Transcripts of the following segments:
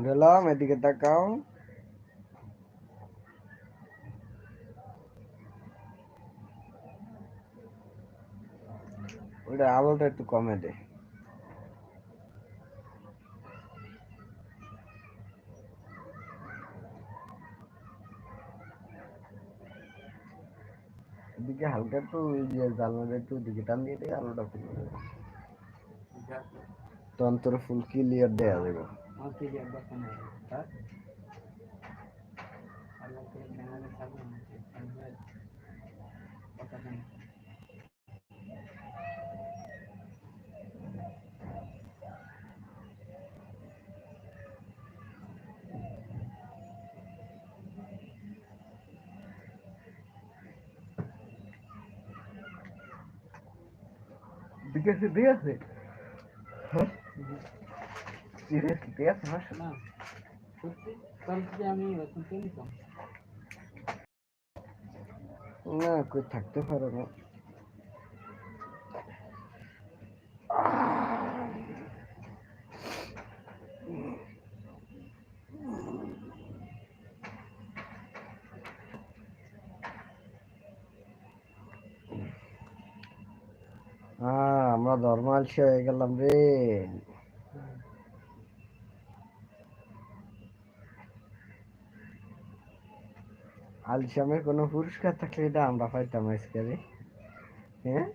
গেলাম এদিকে তাকাও ওটা আলোটা একটু কমে দে এদিকে হালকা একটু ওই যে জানলাটা একটু দিকে টান দিয়ে দিয়ে আলোটা কমে যাবে তন্ত্র ফুল ক্লিয়ার দেয়া যাবে Okay जी अब्बा खान सर अल्लाह के में सब होना चाहिए पता नहीं। দিয়ে আছে না না সত্যি আমি না কই থাকতে পারে না হ্যাঁ আমরা ধর্মালসি হয়ে গেলাম রে। আলসামের কোনো পুরস্কার থাকলে এটা আমরা পাইতাম আজকে রে হ্যাঁ?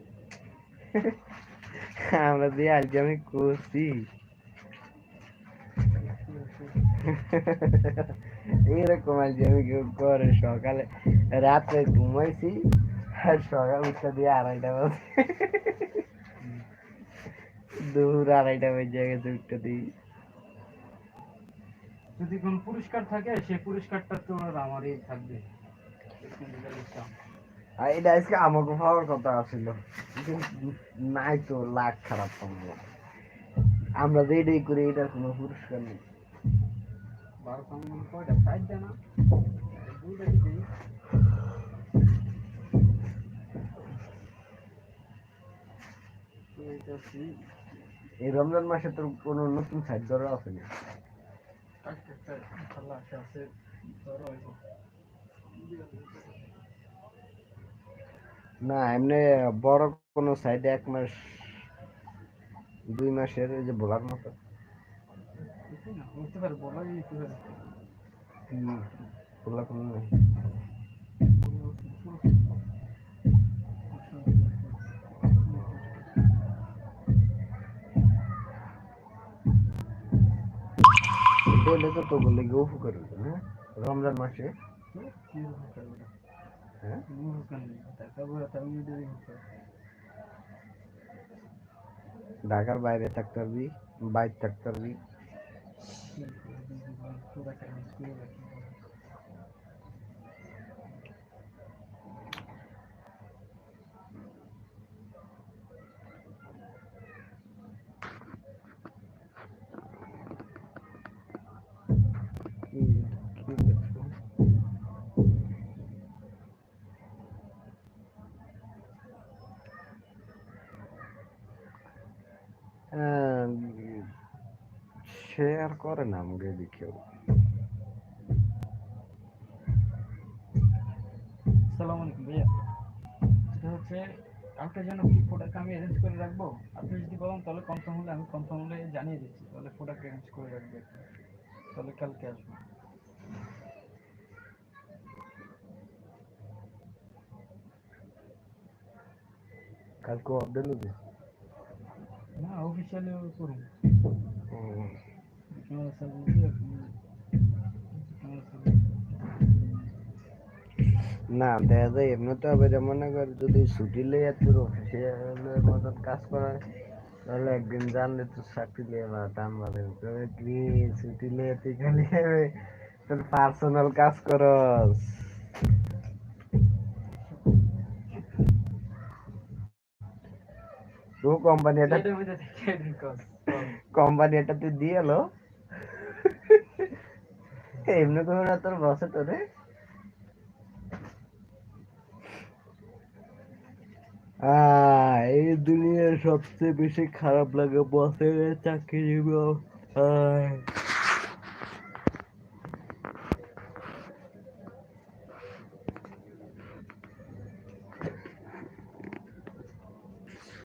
আমরা যে আলসামি করছি। এরকম আলসামি কেউ করে, সকালে রাত্রে ঘুমাইছি, আর সকাল উঠতে দিয়ে আড়াইটা বাজে। দুপুর আড়াইটা বেজে গেছে উঠতে দিই যদি কোন পুরস্কার থাকে সেই পুরস্কারটা তো আমারই থাকবে। এটা আজকে আমাকে কথা নাই তো খারাপ পাবো আমরা যে এটাই করি, এটার কোনো পুরস্কার নেই। এই রমজান মাসে তোর কোনো নতুন সাইড ধরা আছে না না এমনি বড় কোনো সাইডে এক মাস দুই মাসের এই যে বলার মতো বুঝতে পারে বলাই দিতে পারে হুম, বলা কোনো নাই বলে তো তো বলে গো উপকার হইতো না রমজান মাসে হ্যাঁ ঢাকার বাইরে থাকতে পারবি বাইরে থাকতে পারবি শেয়ার করে না আমাকে কেউ। আসসালামু আলাইকুম ভাইয়া। সেটা হচ্ছে কি প্রোডাক্ট আমি অ্যারেঞ্জ করে রাখব? আপনি যদি বলেন তাহলে কনফার্ম হলে আমি কনফার্ম হলে জানিয়ে দিচ্ছি তাহলে প্রোডাক্ট অ্যারেঞ্জ করে রাখবে তাহলে কালকে আসব। কালকে আপডেট হবে না অফিসিয়ালি করুন ও, ক্যামেরা সার্ভিস দিয়ে ক্যামেরা সার্ভিস না দেখা যায় এমনিতে আবার মনে কর যদি ছুটি লেগে তোর অফিসিয়ালের মতন কাজ করা তাহলে একদিন জানলে তো চাকরি লিয়ে বা টান বাঁধে তবে কি ছুটি লিয়ে তুই খালি এভাবে তোর পার্সোনাল কাজ করস থেকে দিন কর কোম্পানি এটা তুই দিয়ে এলো? এমনি করে না তোর বসে তোরে এই দুনিয়ার সবচেয়ে বেশি খারাপ লাগে বসের চাকরি